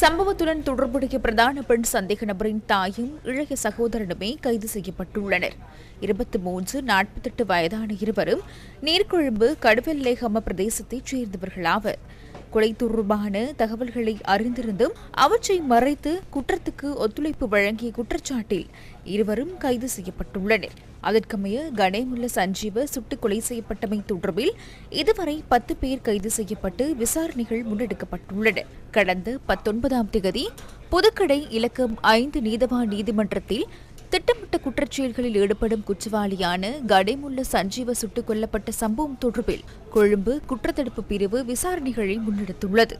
சம்பவத்துடன் தொடர்புடைய பிரதான பெண் சந்தேக நபரின் தாயும் இளைய சகோதரனுமே கைது செய்யப்பட்டுள்ளனர். இருபத்தி மூன்று நாற்பத்தெட்டு வயதான இருவரும் நீர்கொழும்பு கடுவெல்லேகம பிரதேசத்தைச் சேர்ந்தவர்களாவர். கொலை தொடர்பான தகவல்களை அறிந்திருந்தும் அவற்றை மறைத்து குற்றத்துக்கு ஒத்துழைப்பு வழங்கிய குற்றச்சாட்டில் இருவரும் கைது செய்யப்பட்டுள்ளனர். அதற்கமைய கணேமுல்ல சஞ்சீவ சுட்டுக் கொலை செய்யப்பட்டமை தொடர்பில் இதுவரை பத்து பேர் கைது செய்யப்பட்டு விசாரணைகள் முன்னெடுக்கப்பட்டுள்ளன. கடந்த பத்தொன்பதாம் தேதி புதுக்கடை இலக்கம் ஐந்து நீதவான் நீதிமன்றத்தில் திட்டம் திட்டமிட்ட குற்றச்செயல்களில் ஈடுபடும் குற்றவாளியான கடைமுல்ல சஞ்சீவ சுட்டுக் கொல்லப்பட்ட சம்பவம் தொடர்பில் கொழும்பு குற்றத்தடுப்பு பிரிவு விசாரணைகளை முன்னெடுத்துள்ளது.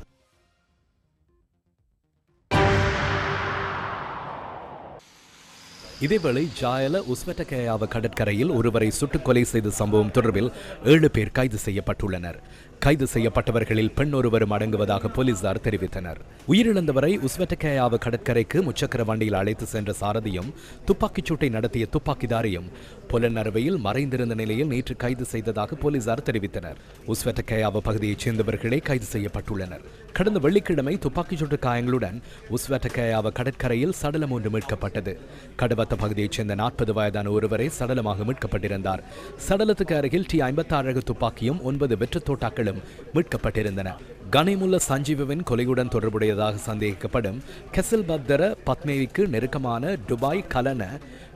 இதேவேளை ஜாயல உஸ்வெட்டகேயாவ கடற்கரையில் ஒருவரை சுட்டுக் கொலை செய்த சம்பவம் தொடர்பில் ஏழு பேர் கைது செய்யப்பட்டுள்ளனர். கைது செய்யப்பட்டவர்களில் பெண் ஒருவரும் அடங்குவதாக போலீசார் தெரிவித்தனர். உயிரிழந்தவரை உஸ்வெட்டகேயாவ கடற்கரைக்கு முச்சக்கர வண்டியில் அழைத்து சென்ற சாரதியும் துப்பாக்கிச் சூட்டை நடத்திய துப்பாக்கிதாரியும் புலனறுவையில் மறைந்திருந்த நிலையில் நேற்று கைது செய்ததாக போலீசார் தெரிவித்தனர். உஸ்வெட்டகேயாவ பகுதியைச் சேர்ந்தவர்களே கைது செய்யப்பட்டுள்ளனர். கடந்த வெள்ளிக்கிழமை துப்பாக்கிச் சூட்டு காயங்களுடன் உஸ்வெட்டகேயாவ கடற்கரையில் சடலம் ஒன்று மீட்கப்பட்டது. கடவ கடவத்த பகுதியைச் சேர்ந்த நாற்பது வயதான ஒருவரை சடலமாக மீட்கப்பட்டிருந்தார். சடலத்துக்கு அருகில் டி ஐம்பத்தாறு துப்பாக்கியும் ஒன்பது வெற்று தோட்டாக்களும் மீட்கப்பட்டிருந்தன. கனிமுல்ல சஞ்சீவவின் கொலையுடன் தொடர்புடையதாக சந்தேகிக்கப்படும் கெசல் பத்தர பத்மேவிக்கு நெருக்கமான டுபாய் கலன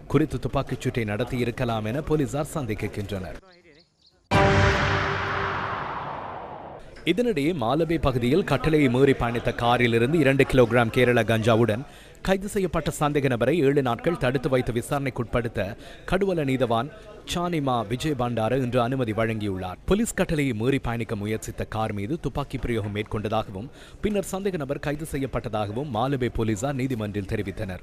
குறித்து துப்பாக்கிச் சூட்டை நடத்தியிருக்கலாம் என போலீசார் சந்தேகிக்கின்றனர். இதனிடையே மாலபே பகுதியில் கட்டளையை மீறி பயணித்த காரிலிருந்து இரண்டு கிலோகிராம் கேரள கஞ்சாவுடன் கைது செய்யப்பட்ட சந்தேக நபரை ஏழு நாட்கள் தடுத்து வைத்து விசாரணைக்குட்படுத்த கடுவல நீதவான் சானிமா விஜய் பண்டார இன்று அனுமதி வழங்கியுள்ளார். போலீஸ் கட்டளையை மீறி பயணிக்க முயற்சித்த கார் மீது துப்பாக்கி பிரயோகம் மேற்கொண்டதாகவும் பின்னர் சந்தேக நபர் கைது செய்யப்பட்டதாகவும் மாலுபே போலீசார் நீதிமன்றில் தெரிவித்தனர்.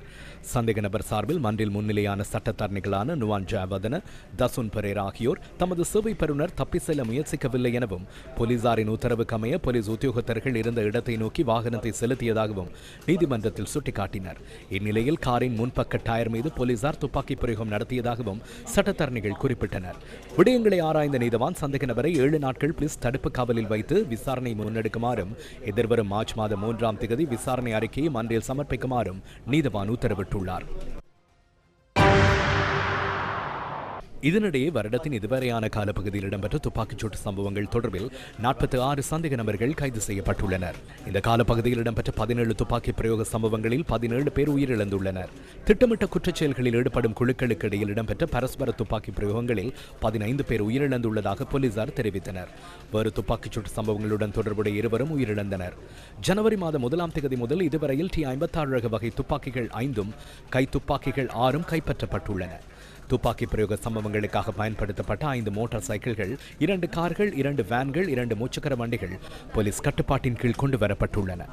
சந்தேக நபர் சார்பில் மன்றில் முன்னிலையான சட்டத்தரணிகளான நுவான் ஜாவதன தசுன் பரேர் ஆகியோர் தமது சேவை பெறுநர் தப்பி செல்ல முயற்சிக்கவில்லை எனவும் போலீசாரின் உத்தரவுக்கு அமைய போலீஸ் உத்தியோகத்தர்கள் இருந்த இடத்தை நோக்கி வாகனத்தை செலுத்தியதாகவும் நீதிமன்றத்தில் சுட்டிக்காட்டினர். இந்நிலையில் காரின் முன்பக்க டயர் மீது போலீசார் துப்பாக்கி பிரயோகம் நடத்தியதாகவும் சட்டத்தரணிகள் குறிப்பிட்டனர். விடயங்களை ஆராய்ந்த நீதவான் சந்தேக நபரை ஏழு நாட்கள் போலீஸ் தடுப்பு காவலில் வைத்து விசாரணை முன்னெடுக்குமாறும் எதிர்வரும் மார்ச் மாதம் மூன்றாம் தேதி விசாரணை அறிக்கையை மன்றில் சமர்ப்பிக்குமாறும் நீதவான் உத்தரவிட்டுள்ளார். இதனிடையே வருடத்தின் இதுவரையான காலப்பகுதியில் இடம்பெற்ற துப்பாக்கிச்சூட்டு சம்பவங்கள் தொடர்பில் நாற்பத்தி ஆறு சந்தேக நபர்கள் கைது செய்யப்பட்டுள்ளனர். இந்த காலப்பகுதியில் இடம்பெற்ற பதினேழு துப்பாக்கி பிரயோக சம்பவங்களில் பதினேழு பேர் உயிரிழந்துள்ளனர். திட்டமிட்ட குற்றச்செயல்களில் ஈடுபடும் குழுக்களுக்கு இடையில் இடம்பெற்ற பரஸ்பர துப்பாக்கி பிரயோகங்களில் பதினைந்து பேர் உயிரிழந்துள்ளதாக போலீசார் தெரிவித்தனர். வேறு துப்பாக்கிச்சூட்டு சம்பவங்களுடன் தொடர்புடைய இருவரும் உயிரிழந்தனர். ஜனவரி மாதம் முதலாம் தேதி முதல் இதுவரையில் டி ஐம்பத்தாறு ரக வகை துப்பாக்கிகள் ஐந்தும் கை துப்பாக்கிகள் ஆறும் கைப்பற்றப்பட்டுள்ளன. துப்பாக்கி பிரயோக சம்பவங்களுக்காக பயன்படுத்தப்பட்ட ஐந்து மோட்டார் சைக்கிள்கள் இரண்டு கார்கள் இரண்டு வேன்கள் இரண்டு மூச்சுக்கர வண்டிகள் போலீஸ் கட்டுப்பாட்டின் கீழ் கொண்டு வரப்பட்டுள்ளன.